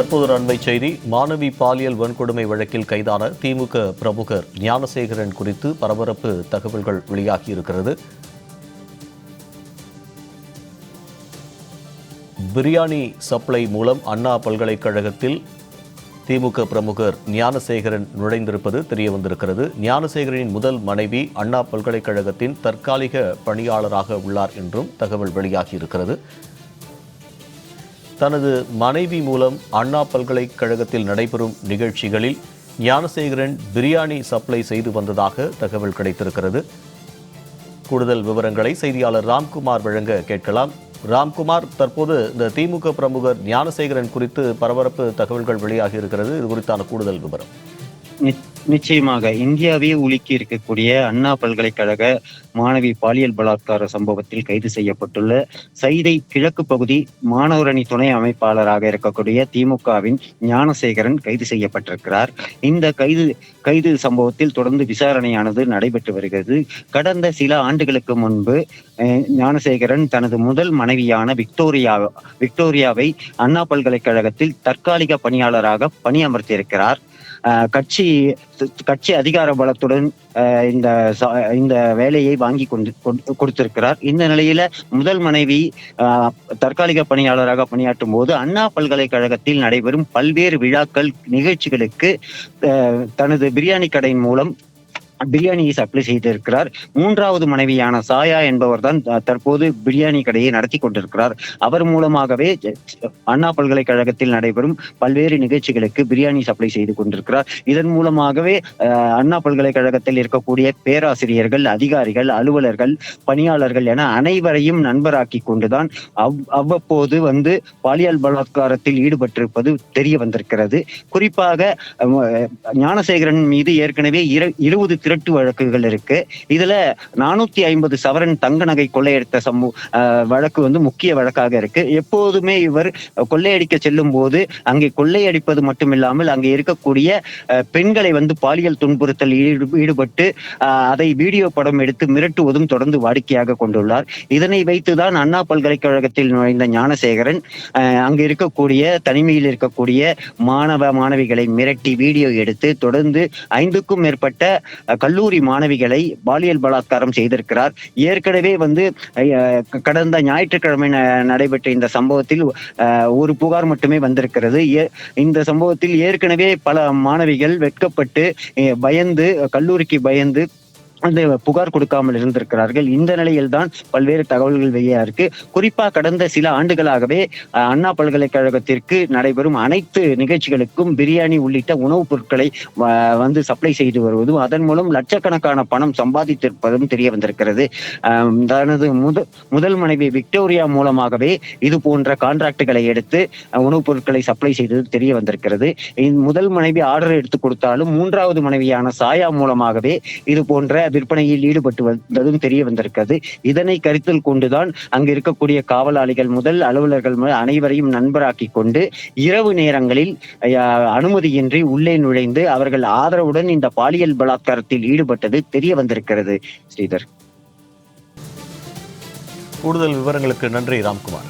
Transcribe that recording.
தற்போது அண்மை செய்தி. மாணவி பாலியல் வன்கொடுமை வழக்கில் கைதான திமுக பிரமுகர் ஞானசேகரன் குறித்து பரபரப்பு தகவல்கள் வெளியாகியிருக்கிறது. பிரியாணி சப்ளை மூலம் அண்ணா பல்கலைக்கழகத்தில் திமுக பிரமுகர் ஞானசேகரன் நுழைந்திருப்பது தெரிய வந்திருக்கிறது ஞானசேகரனின் முதல் மனைவி அண்ணா பல்கலைக்கழகத்தின் தற்காலிக பணியாளராக உள்ளார் என்றும் தகவல் வெளியாகியிருக்கிறது. தனது மனைவி மூலம் அண்ணா பல்கலைக்கழகத்தில் நடைபெறும் நிகழ்ச்சிகளில் ஞானசேகரன் பிரியாணி சப்ளை செய்து வந்ததாக தகவல் கிடைத்திருக்கிறது. கூடுதல் விவரங்களை செய்தியாளர் ராம்குமார் வழங்க கேட்கலாம். ராம்குமார் தற்போது இந்த திமுக பிரமுகர் ஞானசேகரன் குறித்து பரபரப்பு தகவல்கள் வெளியாகி இருக்கிறது. இது குறித்தான கூடுதல் விவரம். நிச்சயமாக இந்தியாவே உலுக்கி இருக்கக்கூடிய அண்ணா பல்கலைக்கழக மாணவி பாலியல் பலாத்கார சம்பவத்தில் கைது செய்யப்பட்டுள்ள சைதை கிழக்கு பகுதி மாணவரணி துணை அமைப்பாளராக இருக்கக்கூடிய திமுகவின் ஞானசேகரன் கைது செய்யப்பட்டிருக்கிறார். இந்த கைது கைது சம்பவத்தில் தொடர்ந்து விசாரணையானது நடைபெற்று வருகிறது. கடந்த சில ஆண்டுகளுக்கு முன்பு அஹ், ஞானசேகரன் தனது முதல் மனைவியான விக்டோரியா விக்டோரியாவை அண்ணா பல்கலைக்கழகத்தில் தற்காலிக பணியாளராக பணியமர்த்தியிருக்கிறார். கட்சி கட்சி அதிகார பலத்துடன் இந்த இந்த வேலையை வாங்கி கொண்டு கொடுத்திருக்கிறார். இந்த நிலையில முதல் மனைவி தற்காலிக பணியாளராக பணியாற்றும் போது அண்ணா பல்கலைக்கழகத்தில் நடைபெறும் பல்வேறு விழாக்கள் நிகழ்ச்சிகளுக்கு தனது பிரியாணி கடையின் மூலம் பிரியாணியை சப்ளை செய்திருக்கிறார். மூன்றாவது மனைவியான சாயா என்பவர் தான் தற்போது பிரியாணி கடையை நடத்தி கொண்டிருக்கிறார். அவர் மூலமாகவே அண்ணா பல்கலைக்கழகத்தில் நடைபெறும் பல்வேறு நிகழ்ச்சிகளுக்கு பிரியாணி சப்ளை செய்து கொண்டிருக்கிறார். இதன் மூலமாகவே அண்ணா பல்கலைக்கழகத்தில் இருக்கக்கூடிய பேராசிரியர்கள் அதிகாரிகள் அலுவலர்கள் பணியாளர்கள் என அனைவரையும் நண்பராக்கி கொண்டுதான் அவ் அவ்வப்போது வந்து பாலியல் பலாத்காரத்தில் ஈடுபட்டிருப்பது தெரிய வந்திருக்கிறது. குறிப்பாக ஞானசேகரன் மீது ஏற்கனவே இரு- இருபது திருட்டு வழக்குகள் இருக்கு. இதுல நானூத்தி ஐம்பது சவரன் தங்க நகை கொள்ளையடித்த சம்பவ வழக்கு வந்து முக்கிய வழக்காக இருக்கு. எப்போதுமே இவர் கொள்ளையடிக்க செல்லும் போது அங்கே கொள்ளையடிப்பது மட்டுமில்லாமல் அங்கே இருக்கக்கூடிய பெண்களை வந்து பாலியல் துன்புறுத்தல் ஈடுபட்டு அதை வீடியோ படம் எடுத்து மிரட்டுவதும் தொடர்ந்து வாடிக்கையாக கொண்டுள்ளார். இதனை வைத்துதான் அண்ணா பல்கலைக்கழகத்தில் நுழைந்த ஞானசேகரன் அஹ், அங்கு இருக்கக்கூடிய தனிமையில் இருக்கக்கூடிய மாணவ மாணவிகளை மிரட்டி வீடியோ எடுத்து தொடர்ந்து ஐந்துக்கும் மேற்பட்ட கல்லூரி மாணவிகளை பாலியல் பலாத்காரம் செய்திருக்கிறார். ஏற்கனவே வந்து கடந்த ஞாயிற்றுக்கிழமை ந- நடைபெற்ற இந்த சம்பவத்தில் ஒரு புகார் மட்டுமே வந்திருக்கிறது. ஏ- இந்த சம்பவத்தில் ஏற்கனவே பல மாணவிகள் வெட்கப்பட்டு பயந்து கல்லூரிக்கு பயந்து அந்த புகார் கொடுக்காமல் இருந்திருக்கிறார்கள். இந்த நிலையில் தான் பல்வேறு தகவல்கள் வெளியா இருக்கு. குறிப்பா கடந்த சில ஆண்டுகளாகவே அண்ணா பல்கலைக்கழகத்திற்கு நடைபெறும் அனைத்து நிகழ்ச்சிகளுக்கும் பிரியாணி உள்ளிட்ட உணவுப் பொருட்களை வ- வந்து சப்ளை செய்து வருவதும் அதன் மூலம் லட்சக்கணக்கான பணம் சம்பாதித்திருப்பதும் தெரிய வந்திருக்கிறது. தனது முத முதல் மனைவி விக்டோரியா மூலமாகவே இது போன்ற கான்ட்ராக்டுகளை எடுத்து உணவுப் பொருட்களை சப்ளை செய்தது தெரிய வந்திருக்கிறது. முதல் மனைவி ஆர்டர் எடுத்து கொடுத்தாலும் மூன்றாவது மனைவியான சாயா மூலமாகவே இது போன்ற விற்பனையில் ஈடுபட்டு வந்ததும் தெரிய வந்திருக்கிறது. இதனை கருத்தில் கொண்டுதான் அங்கு இருக்கக்கூடிய காவலாளிகள் முதல் அலுவலர்கள் முதல் அனைவரையும் நண்பராக்கி கொண்டு இரவு நேரங்களில் அஹ், அனுமதியின்றி உள்ளே நுழைந்து அவர்கள் ஆதரவுடன் இந்த பாலியல் பலாத்காரத்தில் ஈடுபட்டது தெரிய வந்திருக்கிறது. ஸ்ரீதர். கூடுதல் விவரங்களுக்கு நன்றி ராம்குமார்.